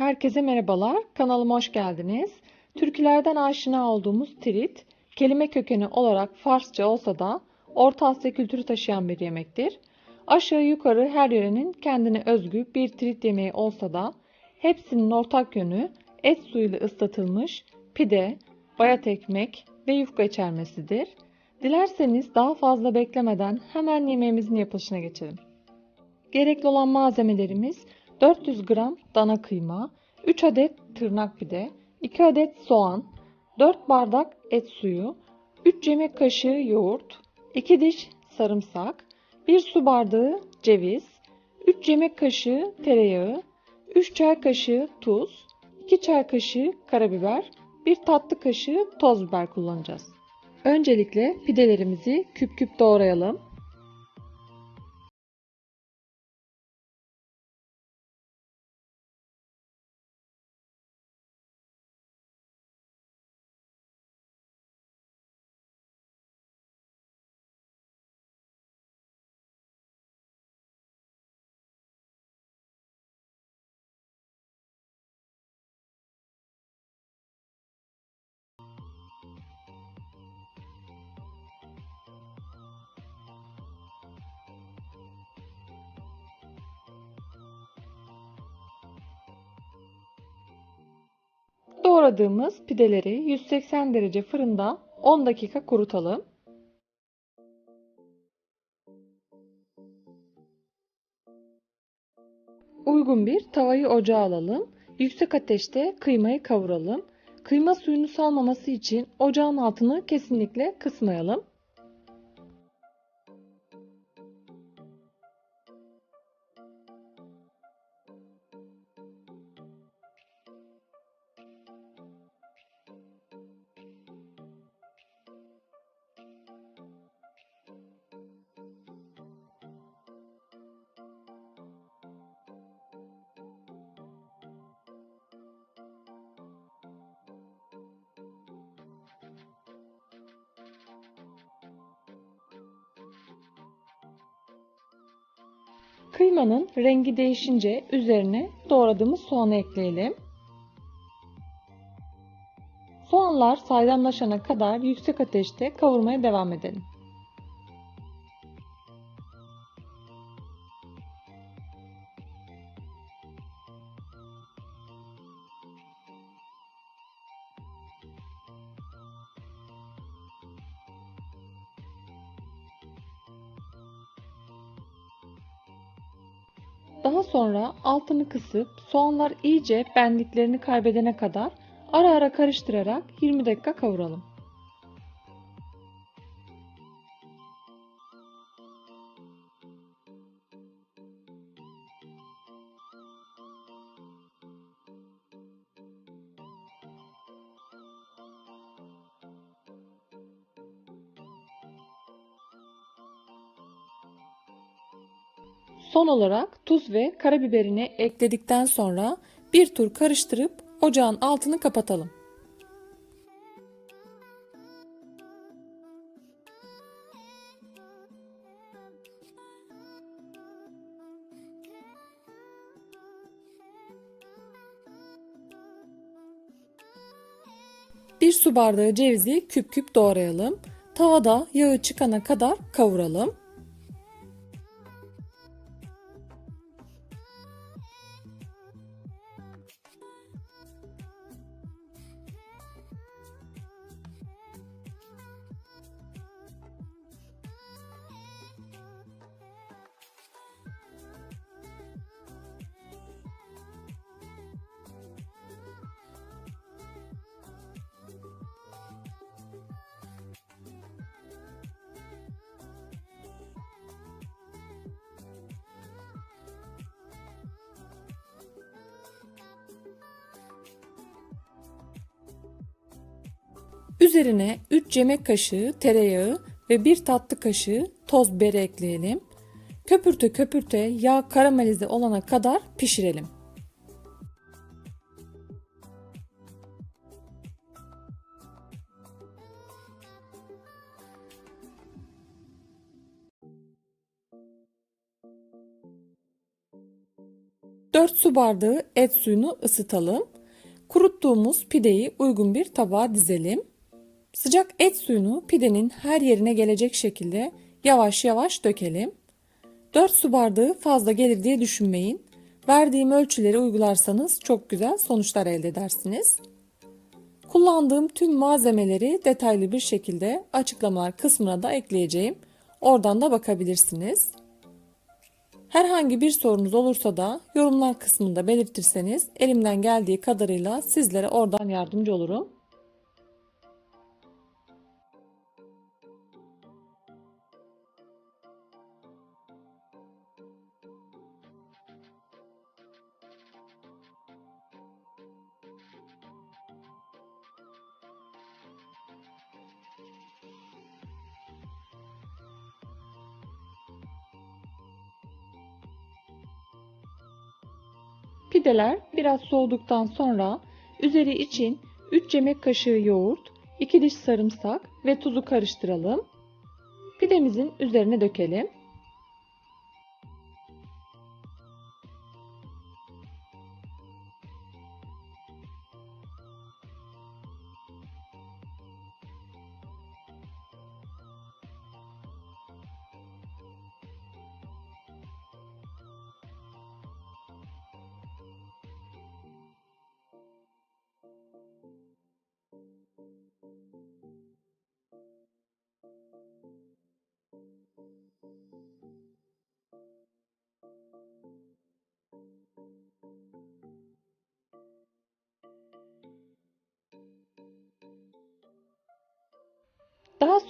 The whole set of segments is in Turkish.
Herkese merhabalar. Kanalıma hoş geldiniz. Türkülerden aşina olduğumuz trit, kelime kökeni olarak Farsça olsa da Orta Asya kültürü taşıyan bir yemektir. Aşağı yukarı her yörenin kendine özgü bir trit yemeği olsa da hepsinin ortak yönü et suyuyla ıslatılmış pide, bayat ekmek ve yufka içermesidir. Dilerseniz daha fazla beklemeden hemen yemeğimizin yapılışına geçelim. Gerekli olan malzemelerimiz 400 gram dana kıyma, 3 adet tırnak pide, 2 adet soğan, 4 bardak et suyu, 3 yemek kaşığı yoğurt, 2 diş sarımsak, 1 su bardağı ceviz, 3 yemek kaşığı tereyağı, 3 çay kaşığı tuz, 2 çay kaşığı karabiber, 1 tatlı kaşığı toz biber kullanacağız. Öncelikle pidelerimizi küp küp doğrayalım. Doğradığımız pideleri 180 derece fırında 10 dakika kurutalım. Uygun bir tavayı ocağa alalım. Yüksek ateşte kıymayı kavuralım. Kıyma suyunu salmaması için ocağın altını kesinlikle kısmayalım. Kıymanın rengi değişince üzerine doğradığımız soğanı ekleyelim. Soğanlar saydamlaşana kadar yüksek ateşte kavurmaya devam edelim. Daha sonra altını kısıp soğanlar iyice benliklerini kaybedene kadar ara ara karıştırarak 20 dakika kavuralım. Son olarak tuz ve karabiberini ekledikten sonra bir tur karıştırıp ocağın altını kapatalım. Bir su bardağı cevizi küp küp doğrayalım. Tavada yağı çıkana kadar kavuralım. Üzerine 3 yemek kaşığı tereyağı ve 1 tatlı kaşığı toz biberi ekleyelim. Köpürte köpürte yağ karamelize olana kadar pişirelim. 4 su bardağı et suyunu ısıtalım. Kuruttuğumuz pideyi uygun bir tabağa dizelim. Sıcak et suyunu pidenin her yerine gelecek şekilde yavaş yavaş dökelim. 4 su bardağı fazla gelir diye düşünmeyin. Verdiğim ölçüleri uygularsanız çok güzel sonuçlar elde edersiniz. Kullandığım tüm malzemeleri detaylı bir şekilde açıklamalar kısmına da ekleyeceğim. Oradan da bakabilirsiniz. Herhangi bir sorunuz olursa da yorumlar kısmında belirtirseniz elimden geldiği kadarıyla sizlere oradan yardımcı olurum. Pideler biraz soğuduktan sonra üzeri için 3 yemek kaşığı yoğurt, 2 diş sarımsak ve tuzu karıştıralım. Pidemizin üzerine dökelim.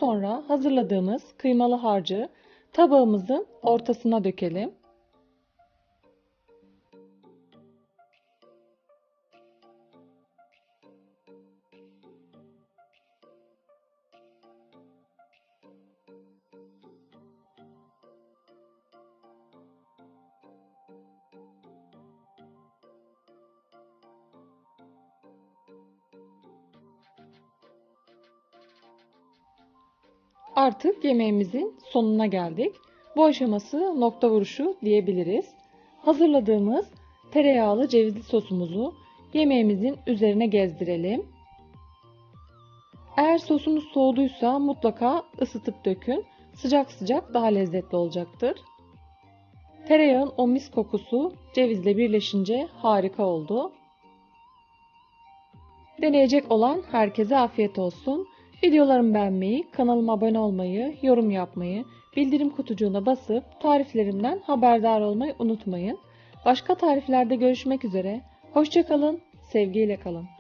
Sonra hazırladığımız kıymalı harcı tabağımızın ortasına dökelim. Artık yemeğimizin sonuna geldik. Bu aşaması nokta vuruşu diyebiliriz. Hazırladığımız tereyağlı cevizli sosumuzu yemeğimizin üzerine gezdirelim. Eğer sosunuz soğuduysa mutlaka ısıtıp dökün. Sıcak sıcak daha lezzetli olacaktır. Tereyağın o mis kokusu cevizle birleşince harika oldu. Deneyecek olan herkese afiyet olsun. Videolarımı beğenmeyi, kanalıma abone olmayı, yorum yapmayı, bildirim kutucuğuna basıp tariflerimden haberdar olmayı unutmayın. Başka tariflerde görüşmek üzere. Hoşçakalın, sevgiyle kalın.